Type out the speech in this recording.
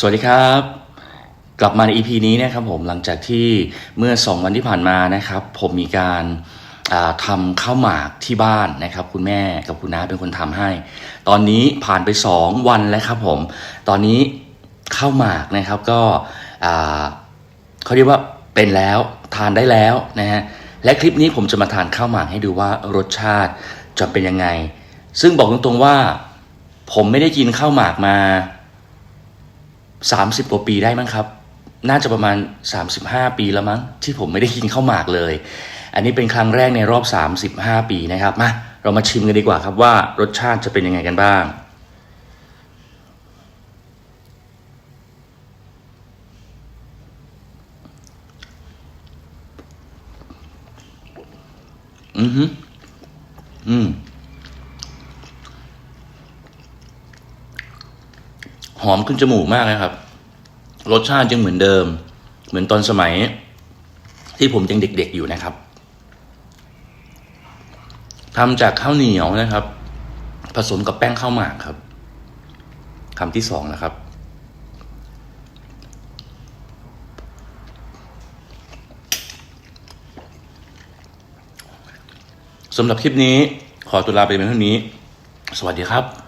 สวัสดีครับ กลับมาใน EP นี้นะครับผมหลังจากที่เมื่อ 2 วันที่ผ่านมานะครับ ผมมีการาทำข้าวหมากที่บ้านนะครับ คุณแม่กับคุณน้าเป็นคนทำให้ ตอนนี้ผ่านไป 2 วันแล้วครับผมตอนนี้ข้าวหมากนะครับก็เขาเรียกว่าเป็นแล้วทานได้แล้วนะฮะและคลิปนี้ผมจะมาทานข้าวหมากให้ดูว่ารสชาติจะเป็นยังไง ซึ่งบอกตรงๆว่า ผมไม่ได้กินข้าวหมากมา 30 กว่าปีได้มั้งครับ น่าจะประมาณ 35 ปีแล้วมั้ง ที่ผมไม่ได้กินข้าวหมากเลย อันนี้เป็นครั้งแรกในรอบ 35 ปีนะครับ มา เรามาชิมกันดีกว่าครับว่ารสชาติจะเป็นยังไงกันบ้าง อือฮึอืม หอมขึ้นจมูกมากนะครับ รสชาติยังเหมือนเดิม เหมือนตอนสมัย ที่ผมยังเด็ก ๆอยู่นะครับทำจากข้าวเหนียวนะครับ ผสมกับแป้งข้าวหมากครับคำที่สองนะครับ สำหรับคลิปนี้ขอตัวลาไปเป็นเท่านี้ สวัสดีครับ